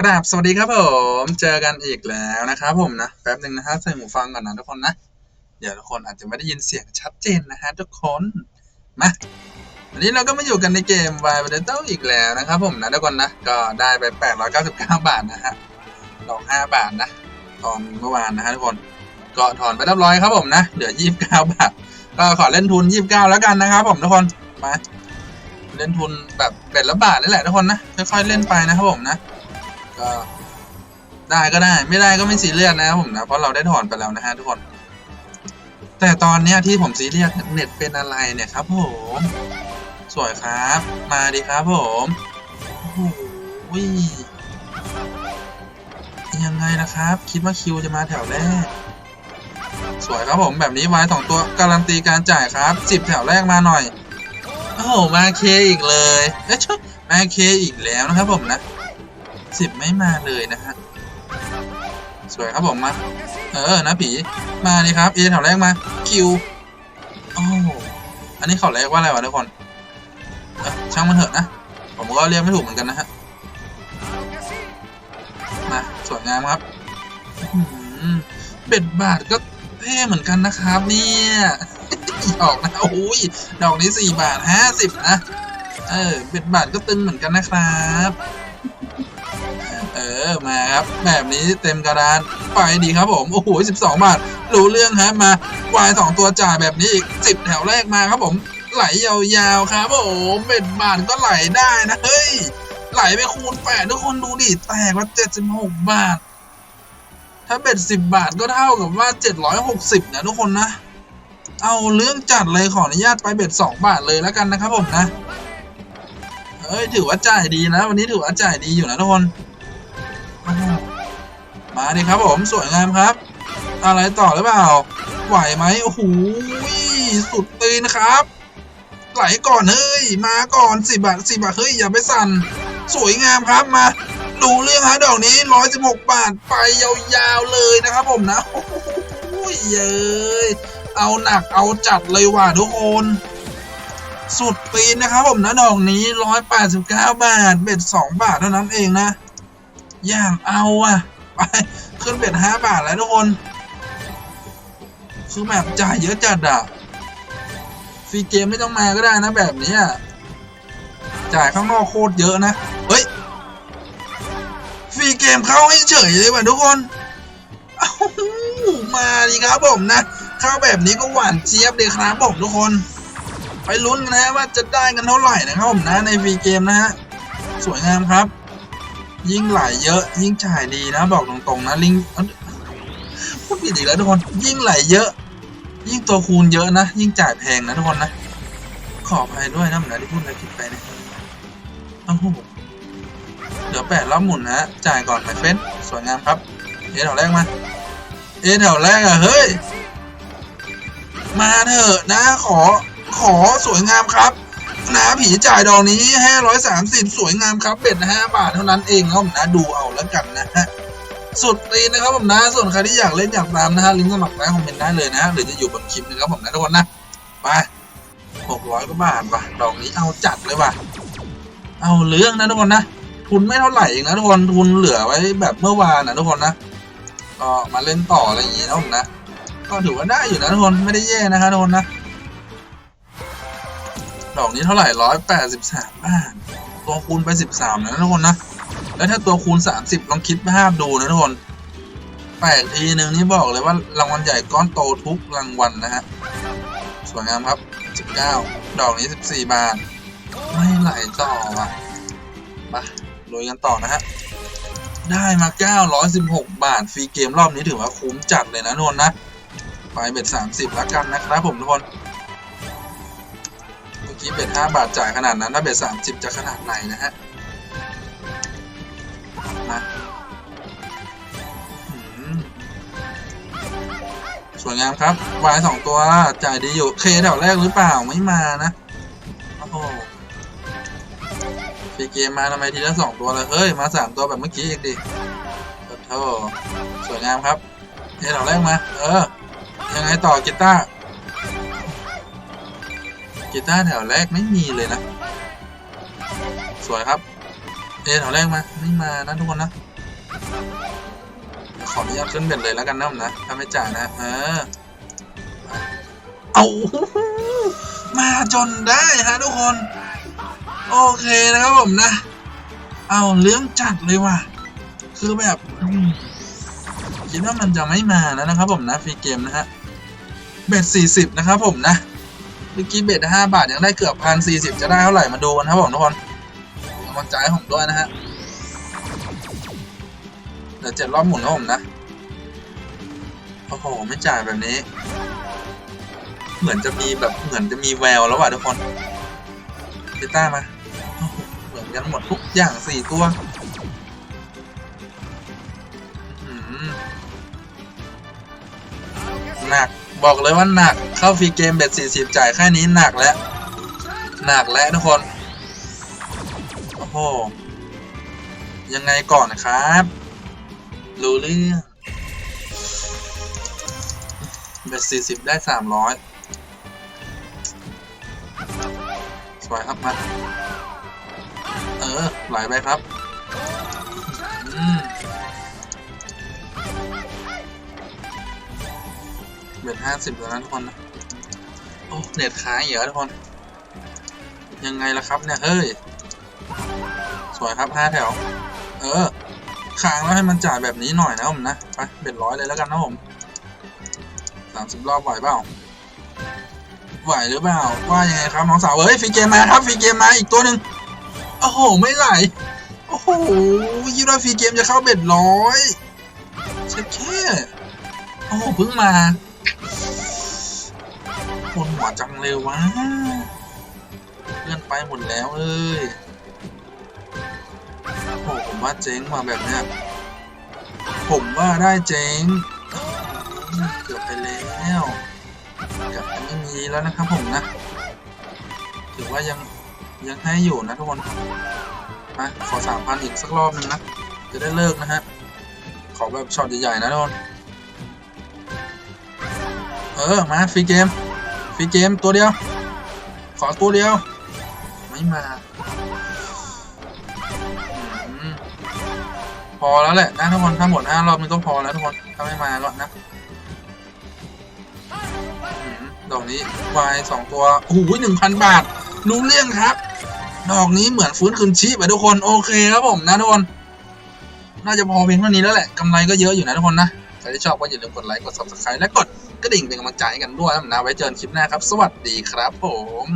กราบสวัสดีครับผม เจอกันอีกแล้วนะครับผมนะ แป๊บหนึ่งนะฮะใส่หูฟังก่อนนะทุกคนนะ เดี๋ยวทุกคนอาจจะไม่ได้ยินเสียงชัดเจนนะฮะทุกคน มา วันนี้เราก็มาอยู่กันในเกม y b a t t l อีกแล้วนะครับผมนะทุกคนนะ ก็ได้ไป 899 บาทนะฮะดอก5บาทนะ ตอนเมื่อวานนะฮะทุกคน ก็ถอนไปเรียบร้อยครับผมนะ เหลือ 29 บาท ก็ขอเล่นทุน 29 แล้วกันนะครับผมทุกคน มา เล่นทุนแบบเบ็ดละบาทนี่แหละทุกคนนะ ค่อยๆเล่นไปนะครับผมนะ ก็ ได้ก็ได้ไม่ได้ก็ไม่ซีเรียสนะครับผมนะเพราะเราได้ถอนไปแล้วนะฮะทุกคน แต่ตอนเนี้ยที่ผมซีเรียสเน็ตเป็นอะไรเนี่ยครับผมสวยครับ มาดีครับผมโอ้โหยังไงนะครับ คิดว่าคิวจะมาแถวแรก สวยครับผมแบบนี้ไว้สองตัวการันตีการจ่ายครับสิบแถวแรกมาหน่อยโอ้โหมาเคอีกเลยเอ้ยชุมาเคอีกแล้วนะครับผมนะ สิบไม่มาเลยนะฮะ สวยครับผมมา เออนะผีมาดิครับเอแถวแรกมาคิวโอ้อันนี้เขาเรียกว่าอะไรวะทุกคนเอ้ยช่างมันเถอะนะ ผมก็เรียกไม่ถูกเหมือนกันนะฮะมาสวยงามครับเบ็ดบาทก็เท่เหมือนกันนะครับเนี่ยดอกนะโอ้ยดอกนี้สี่บาทห้าสิบนะ เออเบ็ดบาทก็ตึงเหมือนกันนะครับ ออมาครับแบบนี้เต็มกระดานไปดีครับผมโอ้โหสิบสองบาทรู้เรื่องครับมาวายสองตัวจ่ายแบบนี้อีกสิบแถวแรกมาครับผมไหลยาวๆครับผมเบ็ดบาทก็ไหลได้นะเฮ้ยไหลไปคูณแปดทุกคนดูดิแตกว่าเจ็ดสิบหกบาท ถ้าเบ็ดสิบบาทก็เท่ากับว่าเจ็ดร้อยหกสิบนะทุกคนนะ เอาเรื่องจัดเลยขออนุญาตไปเบ็ดสองบาทเลยแล้วกันนะครับผมนะเอ้ยถือว่าจ่ายดีนะวันนี้ถือว่าจ่ายดีอยู่นะทุกคน มาดิครับผมสวยงามครับ อะไรต่อหรือเปล่า ไหวไหมโอ้โหสุดตีนครับ ไหลก่อนเฮ้ย มาก่อนสิบาทสิบาทเฮ้ยอย่าไปสั่น สวยงามครับมา ดูเรื่องฮะดอกนี้ร้อยสิบหกบาทไปยาวๆเลยนะครับผมนะโอ้โหเย้ยเอาหนักเอาจัดเลยว่ะทุกคนสุดปีนนะครับผมนะดอกนี้ร้อยแปดสิบเก้าบาท เบ็ดสองบาทเท่านั้นเองนะ อย่างเอาอะไปขึ้นเบ็ดห้าบาทแล้วทุกคน คือแบบจ่ายเยอะจัดอะฟรีเกมไม่ต้องมาก็ได้นะแบบนี้จ่ายข้างนอกโคตรเยอะนะ เฮ้ย ฟรีเกมเข้าให้เฉยเลยว่ะทุกคนมาดีครับผมนะ เข้าแบบนี้ก็หวานเจี๊ยบเลยครับผมทุกคน ไปลุ้นนะว่าจะได้กันเท่าไหร่นะครับผมนะในฟรีเกมนะฮะ สวยงามครับ ยิ่งไหลเยอะ ยิ่งจ่ายดีนะบอกตรงๆนะลิงพูดผิดอีกแล้วทุกคน ยิ่งไหลเยอะ ยิ่งตัวคูณเยอะนะ ยิ่งจ่ายแพงนะทุกคนนะ ขออภัยด้วยนะผมนะที่พูดอะไรผิดไปนะโอ้โหเดี๋ยวแปดรอบหมุนนะฮะจ่ายก่อนไปเฟ้นสวยงามครับ เอแถวแรกมาเอแถวแรกอะเฮ้ยมาเถอะนะ ขอขอสวยงามครับ นะผีจ่ายดอกนี้ห้าร้อยสามสิบสวยงามครับเบ็ดห้าบาทเท่านั้นเองครับผมนะดูเอาแล้วกันนะฮะสุดตีนะครับผมนะส่วนใครที่อยากเล่นอยากตามนะฮะลิงก์สมัครได้คอมเมนต์ได้เลยนะหรือจะอยู่บนคลิปนะครับผมนะทุกคนนะไปหกร้อยกว่าบาทว่ะดอกนี้เอาจัดเลยว่ะเอาเรื่องนะทุกคนนะทุนไม่เท่าไหร่เองนะทุกคนทุนเหลือไว้แบบเมื่อวานนะทุกคนนะก็มาเล่นต่ออะไรอย่างงี้นะผมนะก็ถือว่าได้อยู่นะทุกคนไม่ได้แย่นะครับทุกคนนะ ดอกนี้เท่าไหร่ร้อยแปดสิบสามบาท ตัวคูณไปสิบสามนะทุกคนนะ แล้วถ้าตัวคูณสามสิบลองคิดภาพดูนะทุกคนแปลกทีหนึ่งนี่บอกเลยว่ารางวัลใหญ่ก้อนโตทุกรางวัลนะฮะ สวยงามครับสิบเก้าดอกนี้สิบสี่บาท ไม่ไหลต่อว่ะมาลุยกันต่อนะฮะ ได้มาเก้าร้อยสิบหกบาท ฟรีเกมรอบนี้ถือว่าคุ้มจัดเลยนะทุกคนนะ ไปเบ็ดสามสิบแล้วกันนะครับผมทุกคน กี้เบ็ดห้าบาทจ่ายขนาดนั้น ถ้าเบ็ดสามสิบจะขนาดไหนนะฮะมาสวยงามครับวายสองตัวจ่ายดีอยู่เคแถวแรกหรือเปล่าไม่มานะโอ้โหฟีเกมมาทำไมทีละสองตัวเลยเฮ้ยมาสามตัวแบบเมื่อกี้อีกดิโอ้โหสวยงามครับเคแถวแรกมาเออยังไงต่อกีตาร์ กีตาร์แถวแรกไม่มีเลยนะ สวยครับ เอแถวแรกมา ไม่มานะทุกคนนะ ขออนุญาตขึ้นเบ็ดเลยแล้วกันนะนะถ้าไม่จ่ายนะ เออ เอามาจนได้ฮะทุกคน โอเคนะครับผมนะ เอาเรื่องจัดเลยว่ะ คือแบบคิดว่ามันจะไม่มาแล้วนะครับผมนะฟรีเกมนะฮะเบ็ดสี่สิบนะครับผมนะ มื่อกี้เบ็ดห้าบาทยังได้เกือบพันสี่สิบจะได้เท่าไหร่มาดูกันครับผมทุกคนกำลังใจให้ผมด้วยนะฮะเดี๋ยวเจ็ดรอบหมุนครับผมนะโอ้โหไม่จ่ายแบบนี้ เหมือนจะมีแบบเหมือนจะมีแววแล้วว่ะทุกคนเดต้ามาเหมือนกันหมดทุกอย่างสี่ตัวหนัก บอกเลยว่าหนักเข้าฟรีเกมเบ็ดสี่สิบจ่ายแค่นี้หนักแล้ว หนักแล้วทุกคน โอ้โห ยังไงก่อนครับ รู้เรื่องเบ็ดสี่สิบได้สามร้อยสวยครับมาเออไหลไปครับ อืม เบ็ดห้าสิบแล้วนะทุกคนนะโอ้เน็ตค้างเหรอทุกคน ยังไงล่ะครับเนี่ยเฮ้ย สวยครับห้าแถว เออค้างแล้วให้มันจ่ายแบบนี้หน่อยนะผมนะ ไปเบ็ดร้อยเลยแล้วกันนะผมสามสิบรอบไหวเปล่าไหวหรือเปล่า ว่ายังไงครับน้องสาวเฮ้ยฟีเกมมาครับฟีเกมมาอีกตัวหนึ่งโอ้โห ไม่ไหล โอ้โหยี่ว่าฟีเกมจะเข้าเบ็ดร้อยเช็ดแค่ โอ้โห เพิ่งมา คนหัวจังเลยวะเลื่อนไปหมดแล้วเอ้ยโอ้ผมว่าเจ๊งมาแบบเนี้ยผมว่าได้เจ๊งเกือบไปแล้วเกือบจะไม่มีแล้วนะครับผมนะถือว่ายังยังให้อยู่นะทุกคนมาขอสามพันอีกสักรอบหนึ่งนะจะได้เลิกนะฮะขอแบบช็อตใหญ่ๆนะทุกคนเออ มาฟรีเกม ฟรีเกมตัวเดียว ขอตัวเดียว ไม่มา พอแล้วแหละนะทุกคนถ้าหมดห้ารอบมันก็พอแล้วทุกคนถ้าไม่มาก็นะดอกนี้วายสองตัวโอ้โหหนึ่งพันบาท รู้เรื่องครับ ดอกนี้เหมือนฟื้นคืนชีพอะทุกคนโอเคครับผมนะทุกคนน่าจะพอเพียงเท่านี้แล้วแหละกำไรก็เยอะอยู่นะทุกคนนะใครที่ชอบก็อย่าลืมกดไลค์กด subscribe และกด กระดิ่งเป็นกำลังใจให้กันด้วยนะผมนะไว้เจอกันคลิปหน้าครับ สวัสดีครับผม